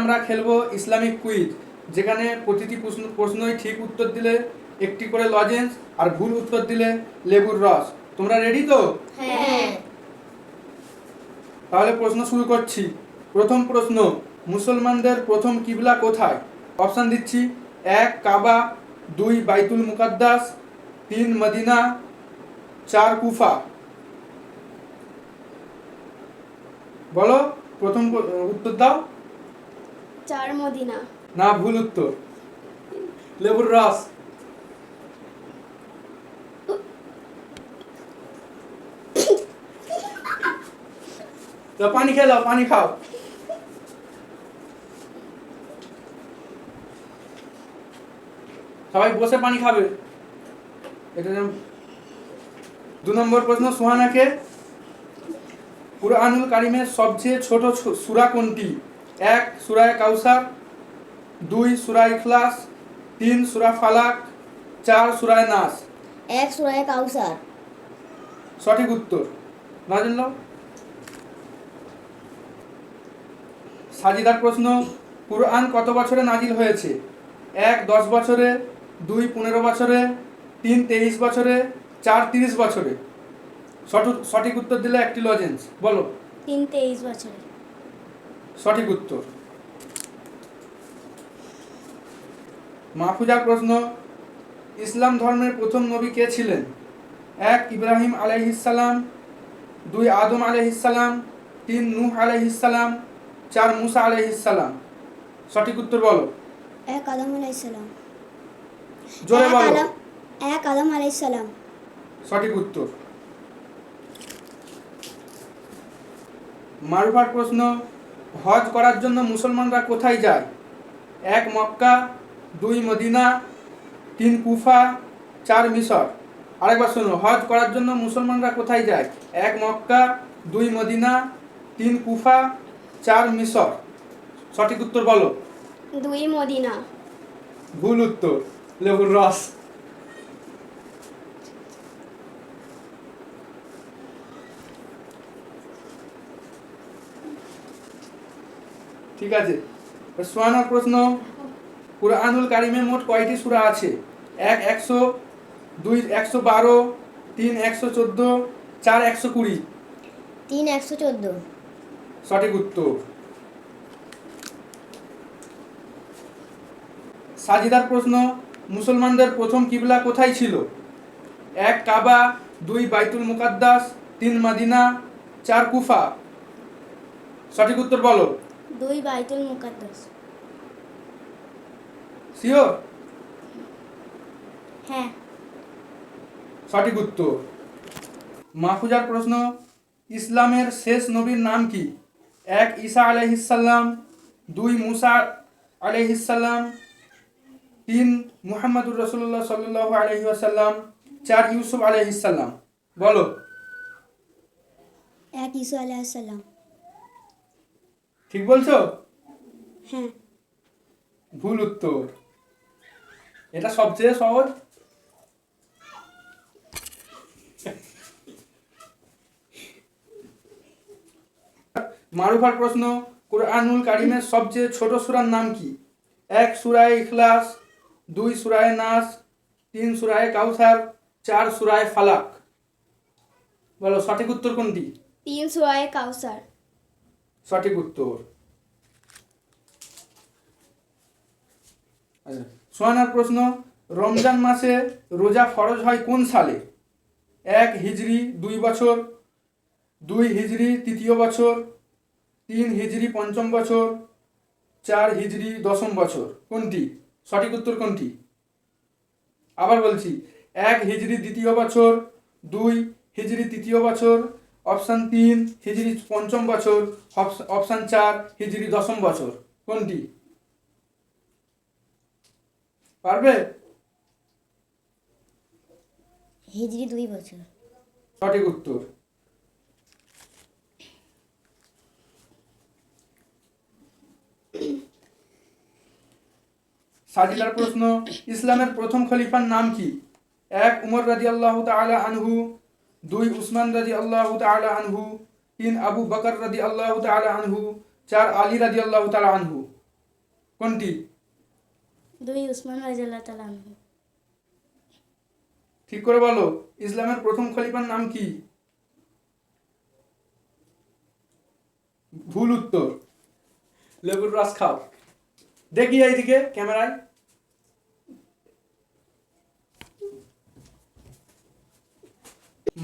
আমরা খেলব Islamic quiz যেখানে প্রতিটি প্রশ্ন প্রশ্নই ঠিক উত্তর দিলে একটি করে লজেন্স আর ভুল উত্তর দিলে লেবুর রস। তোমরা রেডি তো? হ্যাঁ। তাহলে প্রশ্ন শুরু করছি। প্রথম প্রশ্ন মুসলমানদের প্রথম কিবলা কোথায়? অপশান দিচ্ছি এক কাবা দুই বাইতুল মুকাদ্দাস তিন মদিনা চার কুফা। বলো প্রথম উত্তর দাও। চার মদিনা। না, ভুল উত্তর। লেবুর রস। তো পানি নাও, পানি খাও। সবাই বসে পানি খাবে। এটা দু নম্বর প্রশ্ন, সোহানাকে কুরআনুল কারিমের সবচেয়ে ছোট সূরা কোনটি? এক সুরায় কাউসার দুই সূরা ইখলাস তিন সূরা ফালাক চার সুরায় নাস। এক সুরায় কাউসার। সঠিক উত্তর। না জানলো? সাজিদার প্রশ্ন কুরআন কত বছরে নাজিল হয়েছে? এক দশ বছরে দুই পনেরো বছরে তিন তেইশ বছরে চার তিরিশ বছরে। সঠিক সঠিক উত্তর দিলে একটি লজেন্স বলো। তিন তেইশ বছরে। সঠিক উত্তর। মাহফুজার প্রশ্ন ইসলাম ধর্মের প্রথম নবী কে ছিলেন? এক ইব্রাহিম আলাইহিসাল্লাম দুই আদম আলাইহিসাল্লাম তিন নূহ আলাইহিসাল্লাম চার মুসা আলাইহিসাল্লাম সঠিক উত্তর বলো। এক আদম আলাইসালাম জোরে বলো। এক আদম সঠিক উত্তর। মারুফার প্রশ্ন হজ করার জন্য মুসলমানরা কোথায় যায়? এক মক্কা দুই মদিনা তিন কুফা চার মিশর। আরেকবার শোনো হজ করার জন্য মুসলমানরা কোথায় যায়? এক মক্কা দুই মদিনা তিন কুফা চার মিশর। সঠিক উত্তর বলো। দুই মদিনা। ভুল উত্তর লেবুর রস। ঠিক আছে। সোয়ানার প্রশ্ন কুরআনুল কারিমে মোট কয়টি সূরা আছে? এক একশো দুই একশো বারো তিন একশো চোদ্দ চার একশো কুড়ি। তিন একশো চোদ্দ। সঠিক উত্তর। সাজিদার প্রশ্ন মুসলমানদের প্রথম কিবলা কোথায় ছিল? এক কাবা দুই বাইতুল মুকাদ্দাস তিন মাদিনা চার কুফা। সঠিক উত্তর বলো। দুই বাইতুল মুকাদ্দাস। শিওর হ্যাঁ। সঠিক উত্তর। মাহফুজার প্রশ্ন ইসলামের শেষ নবীর নাম কি? এক ঈসা আলহিসাল্লাম দুই মুসা আলহিসাল্লাম তিন মুহাম্মদুর রসুল্লাহ সাল্লাহ আলহি আসাল্লাম চার ইউসুফ আলহিসাল্লাম বলো। এক ইসু আলাইসাল্লাম ঠিক বলছো? হ্যাঁ ভুল উত্তর। এটা সবচেয়ে সহজ। মারুফার প্রশ্ন কোরআনুল কারিমের সবচেয়ে ছোট সূরার নাম কি? এক সূরায় ইখলাস দুই সূরায় নাস তিন সূরায় কাউসার চার সূরায় ফালাক। বলো সঠিক উত্তর কোনটি? তিন সুরায় কাউসার। সঠিক উত্তর। আচ্ছা, সোহানার প্রশ্ন রমজান মাসে রোজা ফরজ হয় কোন সালে? এক হিজরি দুই বছর দুই হিজরি তৃতীয় বছর তিন হিজরি পঞ্চম বছর চার হিজরি দশম বছর কোনটি? সঠিক উত্তর কোনটি? আবার বলছি এক হিজরি দ্বিতীয় বছর দুই হিজরি তৃতীয় বছর অপশান তিন হিজরি পঞ্চম বছর অপশ- অপশান চার হিজরি দশম বছর। কোনটি? পারবে? হিজরি দুই বছর। সঠিক উত্তর। সাজিলার প্রশ্ন ইসলামের প্রথম খলিফার নাম কি? এক উমর রাজি আল্লাহ তালা আনহু। দুই উসমান রাজি আল্লাহ তালা আনহু তিন আবু বকর রাজি আল্লাহ তালা আনহু চার আলী রাজি আল্লাহ তালা আনহু। কোনটি? দুই উসমান রাজিয়াল্লাহ তাআলা আনহু। ঠিক করে বলো ইসলামের প্রথম খলিফার নাম কি? ভুল উত্তর। লেবুর রস খাও। দেখি এইদিকে ক্যামেরায়।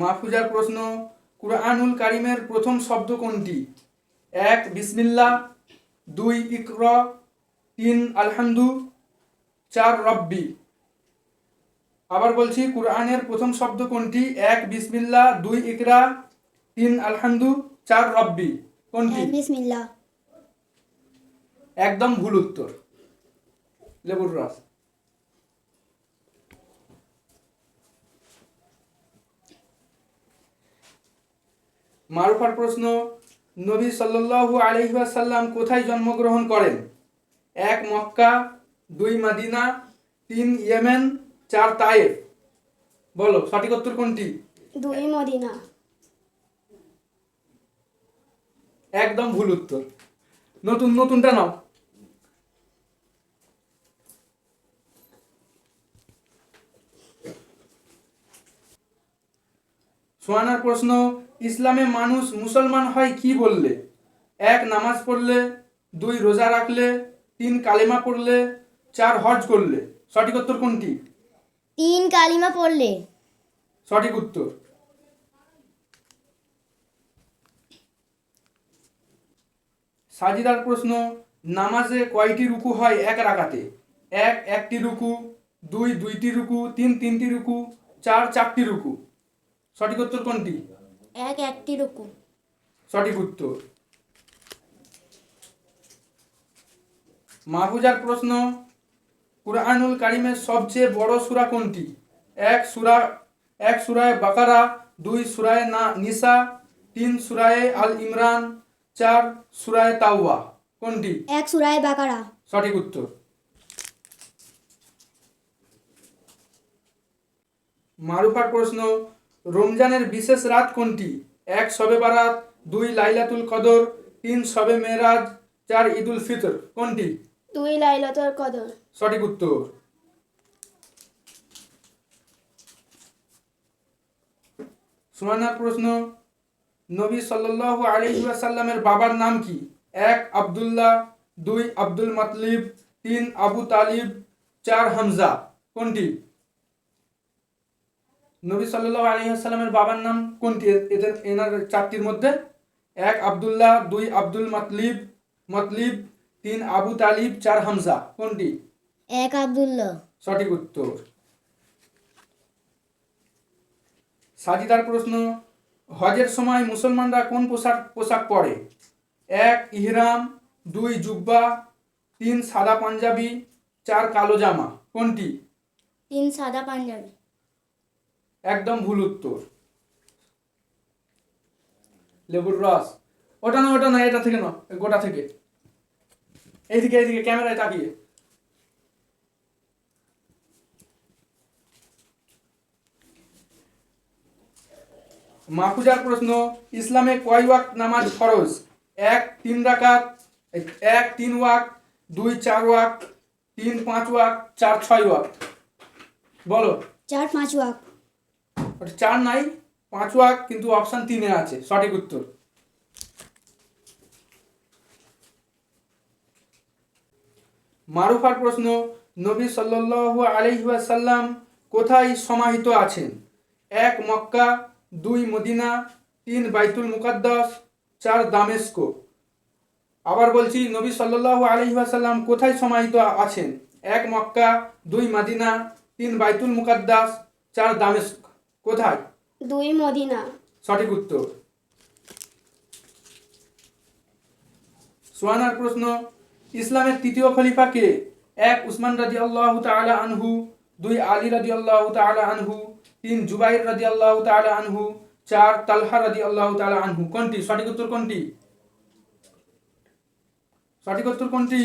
মাহফুজার প্রশ্ন কুরআনুল কারিমের প্রথম শব্দ কোনটি? এক বিসমিল্লা দুই ইকর তিন আলহামদু চার রব্বি। আবার বলছি কুরআনের প্রথম শব্দ কোনটি? এক বিসমিল্লা দুই ইকরা তিন আলহামদু চার রব্বি। কোনটি? এক বিসমিল্লাহ। একদম ভুল উত্তর। লেবুর রস। মারুফার প্রশ্ন নবী সাল্লু আলাইহি সাল্লাম কোথায় জন্মগ্রহণ করেন? এক মক্কা দুই মাদিনা তিন ইয়েমেন চার তায়েফ। বলো সঠিক উত্তর কোনটি? দুই মদিনা। একদম ভুল উত্তর। নতুন নতুনটা নাও। সোয়ানার প্রশ্ন ইসলামে মানুষ মুসলমান হয় কি বললে? এক নামাজ পড়লে দুই রোজা রাখলে তিন কালেমা পড়লে চার হজ করলে। সঠিক উত্তর কোনটি? তিন কালিমা পড়লে। সঠিক উত্তর। সাজিদার প্রশ্ন নামাজে কয়টি রুকু হয় এক রাকাতে? এক একটি রুকু দুই দুইটি রুকু তিন তিনটি রুকু চার চারটি রুকু। সঠিক উত্তর কোনটি? এক একটি রুকু। সঠিক উত্তর। মাহফুজার প্রশ্ন কুরআনুল কারিমের সবচেয়ে বড় সূরা কোনটি? এক সূরা এক সূরায় বাকারা দুই সূরায় না নিসা তিন সূরায় আল ইমরান চার সূরায় তাওবা। কোনটি? এক সুরায় বাকারা। সঠিক উত্তর। মারুফার প্রশ্ন রমজানের বিশেষ রাত কোনটি? এক শবে বারাত দুই লাইলাতুল কদর তিন শবে মেরাজ চার ঈদুল ফিতর কোনটি? দুই লাইলাতুল কদর। সঠিক উত্তর। সুমানার প্রশ্ন নবী সাল্লাল্লাহু আলাইহি ওয়াসাল্লামের বাবার নাম কি? এক আব্দুল্লাহ দুই আব্দুল মাতলিব তিন আবু তালিব চার হামজা কোনটি? নবী সাল্লাল্লাহু আলাইহি ওয়াসাল্লামের বাবার নাম কোনটি? এদের এনার চারটির মধ্যে এক আব্দুল্লাহ দুই আব্দুল মাতলিব মতলিব তিন আবু তালিব চার হামজা। কোনটি? এক আব্দুল্লাহ। সঠিক উত্তর। সাজিদার প্রশ্ন হজের সময় মুসলমানরা কোন পোশাক পোশাক পরে? এক ইহরাম দুই জুব্বা তিন সাদা পাঞ্জাবি চার কালো জামা। কোনটি? তিন সাদা পাঞ্জাবি। একদম ভুল উত্তর। লেবুর রস। ওটা না ওটা না, এটা থেকে না, গোটা থেকে। এইদিকে এইদিকে, ক্যামেরায় তাকিয়ে। মাহফুজার প্রশ্ন, ইসলামে কয় ওয়াক নামাজ ফরজ? এক, তিন রাকাত, এক, তিন ওয়াক দুই, চার ওয়াক তিন, পাঁচ ওয়াক চার, ছয় ওয়াক্ত। বলো। চার, পাঁচ ওয়াক ওটা চার নাই, পাঁচ ওয়াক, কিন্তু অপশন তিনে আছে, সঠিক উত্তর। মারুফার প্রশ্ন, নবী সাল্লাল্লাহু আলাইহি ওয়াসাল্লাম কোথায় সমাহিত আছেন? এক, মক্কা, দুই, মদিনা, তিন, বাইতুল মুকাদ্দাস, চার, দামেস্ক। আবার বলছি, নবী সাল্লাল্লাহু আলাইহি ওয়াসাল্লাম কোথায় সমাহিত আছেন? এক, মক্কা, দুই, মদিনা, তিন, বাইতুল মুকাদ্দাস, চার, দামেস্ক। কোথায়? দুই মদিনা। সঠিক উত্তর। সোয়ানার প্রশ্ন ইসলামের তৃতীয় খলিফা কে? এক উসমান রাজি আল্লাহ তালা আনহু। দুই আলী রাজি আল্লাহ তালা আনহু। তিন জুবাইর রাজি আল্লাহ তালা আনহু। চার তালহা রাজি আল্লাহ তালা আনহু। কোনটি? সঠিক উত্তর কোনটি? সঠিক উত্তর কোনটি?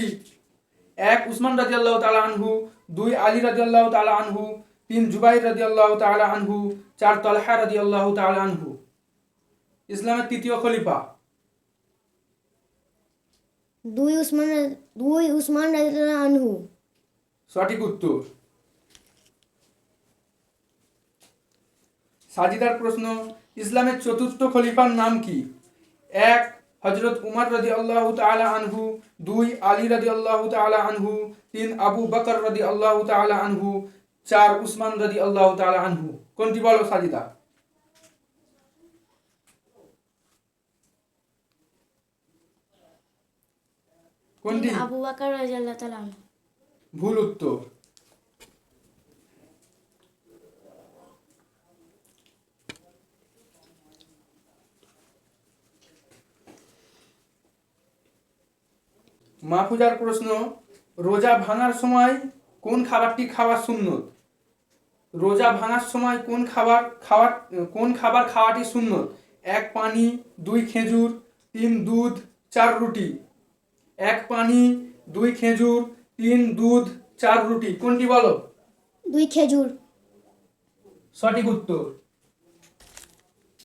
এক উসমান রাজি আল্লাহ তালা আনহু। দুই আলী রাজি আল্লাহ তালা আনহু। তিন জুবাইর রাজি আল্লাহ তালা আনহু চার তলহা রাজি আল্লাহ তালা আনহু। ইসলামের তৃতীয় খলিফা। দুই উসমান দুই উসমান রাজিয়াল্লাহু আনহু। সঠিক উত্তর। সাজিদার প্রশ্ন ইসলামের চতুর্থ খলিফার নাম কি? এক হজরত উমর রদি আল্লাহ তালা আনহু। দুই আলী রদি আল্লাহ তালা আনহু। তিন আবু বকর রদি আল্লাহ তালা আনহু। চার উসমান রদি আল্লাহ তালা আনহু। কোনটি বলো সাজিদা? কোনটি? আবু বাকর রাজিয়াল্লাহু তাআলা ভুল উত্তর। মাহফুজার প্রশ্ন রোজা ভাঙার সময় কোন খাবারটি খাওয়া সুন্নত? রোজা ভাঙার সময় কোন খাবার খাওয়ার কোন খাবার খাওয়াটি সুন্নত? এক পানি দুই খেজুর তিন দুধ চার রুটি। এক পানি দুই খেজুর তিন দুধ চার রুটি। কোনটি বলো? দুই খেজুর। সঠিক উত্তর।